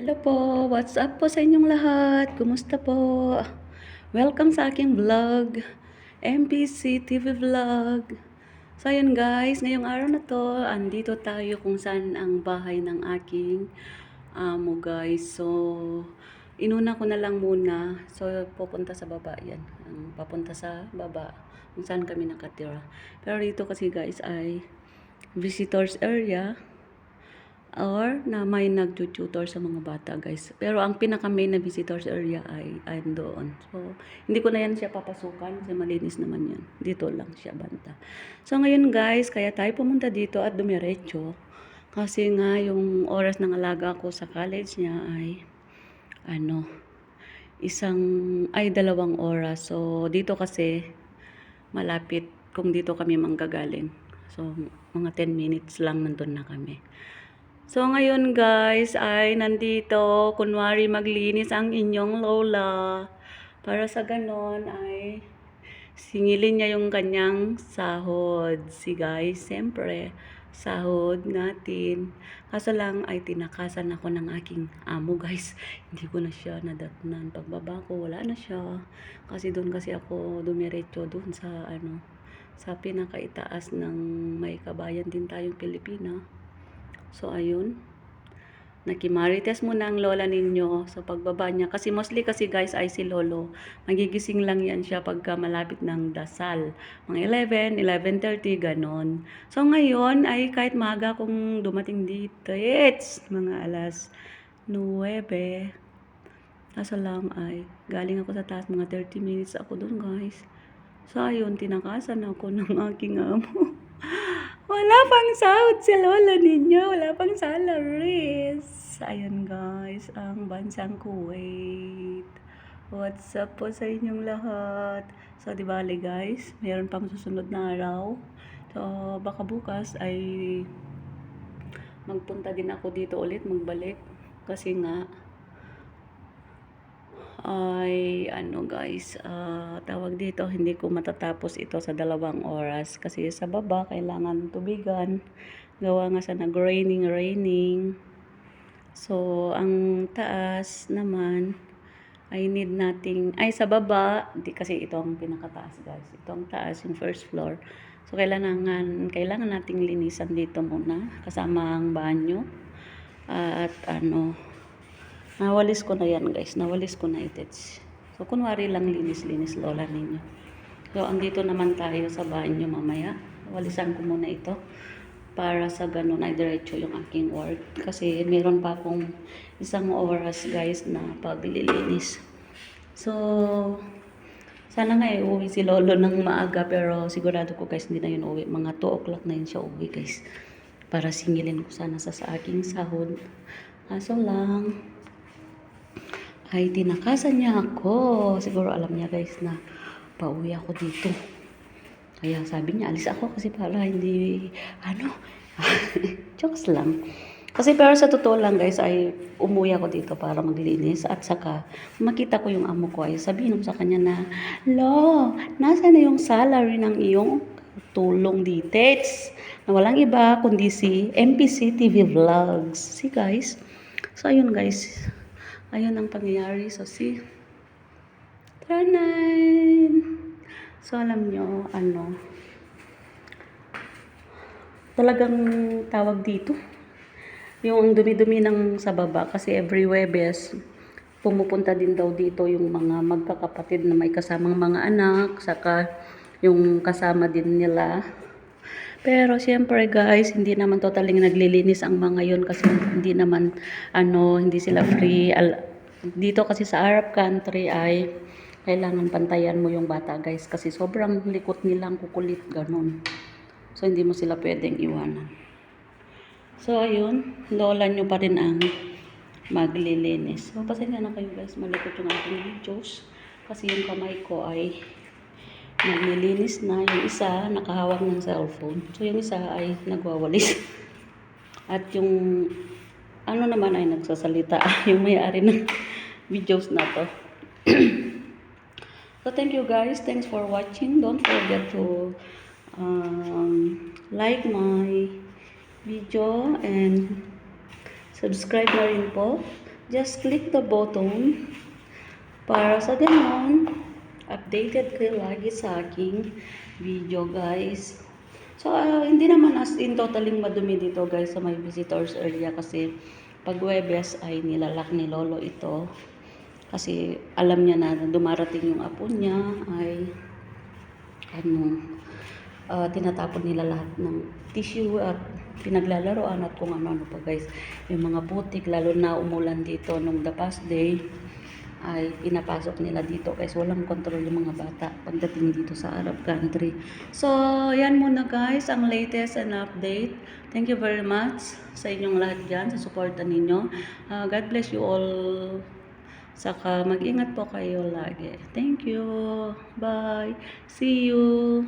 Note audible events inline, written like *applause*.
Hello po, what's up po sa inyong lahat? Kumusta po? Welcome sa aking vlog, MPC TV Vlog. So ayun guys, ngayong araw na to, andito tayo kung saan ang bahay ng aking amo guys. So, inuna ko na lang muna. So, pupunta sa baba yan. Papunta sa baba, kung saan kami nakatira. Pero dito kasi guys ay visitors area or na may nagtututor sa mga bata guys. Pero ang pinaka main na visitors area ay ay doon. So, hindi ko na yan siya papasukan kasi malinis naman yan. Dito lang siya banta. So, ngayon guys, kaya tayo pumunta dito at dumiretso. Kasi nga yung oras ng alaga ko sa college niya ay ano, isang ay dalawang oras. So, dito kasi malapit kung dito kami manggagaling. So, mga 10 minutes lang nandun na kami. So ngayon guys ay nandito kunwari maglinis ang inyong lola para sa ganon ay singilin niya yung kanyang sahod. Si guys, siyempre sahod natin. Kaso lang ay tinakasan ako ng aking amo guys. *laughs* Hindi ko na siya nadatnan. Pagbaba ko wala na siya. Kasi doon kasi ako dumiretso doon sa ano sa pinakaitaas ng may kabayan din tayong Pilipina. So, ayun. Nakimarites muna ang lola ninyo sa pagbaba niya. Kasi mostly kasi guys ay si lolo. Magigising lang yan siya pagka malapit ng dasal. Mga 11, 11.30, ganon. So ngayon ay kahit maaga kung dumating dito. It's mga alas 9. Kaso lang ay galing ako sa taas mga 30 minutes ako doon guys. So ayun, tinakasan ako *laughs* ng aking amo. Wala pang sahod si lola ninyo. Wala pang salaries. Ayun guys, ang bansang Kuwait. What's up po sa inyong lahat? So, di bali guys, meron pang susunod na araw. So, baka bukas ay magpunta din ako dito ulit, magbalik. Kasi nga, ay ano guys, ah, tawag dito, hindi ko matatapos ito sa dalawang oras kasi sa baba kailangan tubigan. Gawa nga sa nag-raining, raining. So, ang taas naman ay need nating, ay sa baba, di kasi ito ang pinakataas guys. Ito ang taas, yung first floor. So, kailangan, kailangan nating linisan dito muna kasama ang banyo. at ano, Nawalis ko na yan guys. Nawalis ko na itits. So, kunwari lang linis-linis lola ninyo. So, andito naman tayo sa banyo mamaya. Walisan ko muna ito. Para sa ganun ay diretso yung aking work. Kasi meron pa akong isang oras guys na paglilinis. So, sana nga eh, uwi si Lolo ng maaga. Pero sigurado ko guys, hindi na yun uwi. Mga 2 o'clock na yun siya uwi guys. Para singilin ko sana sa, sa aking sahod. Kaso lang, ay tinakasan niya ako. Siguro alam niya guys na pauwi ako dito. Kaya sabi niya, alis ako kasi para hindi, ano, *laughs* jokes lang. Kasi pero sa totoo lang guys ay umuwi ako dito para maglinis at saka makita ko yung amo ko ay sabihin ko sa kanya na, Lo, nasa na yung salary ng iyong tulong details na walang iba kundi si MPC TV Vlogs. See guys? So ayun guys, ayun ang pangyayari. So, si Tranan. So, alam nyo, ano, talagang tawag dito. Yung dumi-dumi ng sa baba kasi every Webes, pumupunta din daw dito yung mga magkakapatid na may kasamang mga anak, saka yung kasama din nila. Pero siyempre guys, hindi naman totally naglilinis ang mga yon kasi hindi naman ano, hindi sila free. Al- dito kasi sa Arab country ay kailangan pantayan mo yung bata guys kasi sobrang likot nilang kukulit ganun. So hindi mo sila pwedeng iwanan. So ayun, lola nyo pa rin ang maglilinis. So pasensya na kayo guys, malikot yung aking videos kasi yung kamay ko ay naglilinis na. Yung isa, nakahawak ng cellphone. So, yung isa ay nagwawalis. *laughs* At yung ano naman ay nagsasalita. *laughs* yung may-ari ng videos na to. *clears throat* so, thank you guys. Thanks for watching. Don't forget to um, like my video and subscribe na rin po just click the button para sa ganon, updated kayo lagi sa aking video guys. So, ah, hindi naman as in totaling madumi dito guys sa may visitors area kasi pag Webes ay nilalak ni Lolo ito. Kasi alam niya na dumarating yung apo niya ay ano, ah, tinatapon nila lahat ng tissue at pinaglalaroan at kung ano-ano pa guys. Yung mga putik, lalo na umulan dito nung the past day, ay pinapasok nila dito guys. Walang control yung mga bata pagdating dito sa Arab country. So, yan muna guys, ang latest and update. Thank you very much sa inyong lahat dyan, sa suporta ninyo. Ah, God bless you all. Saka mag-ingat po kayo lagi. Thank you. Bye. See you.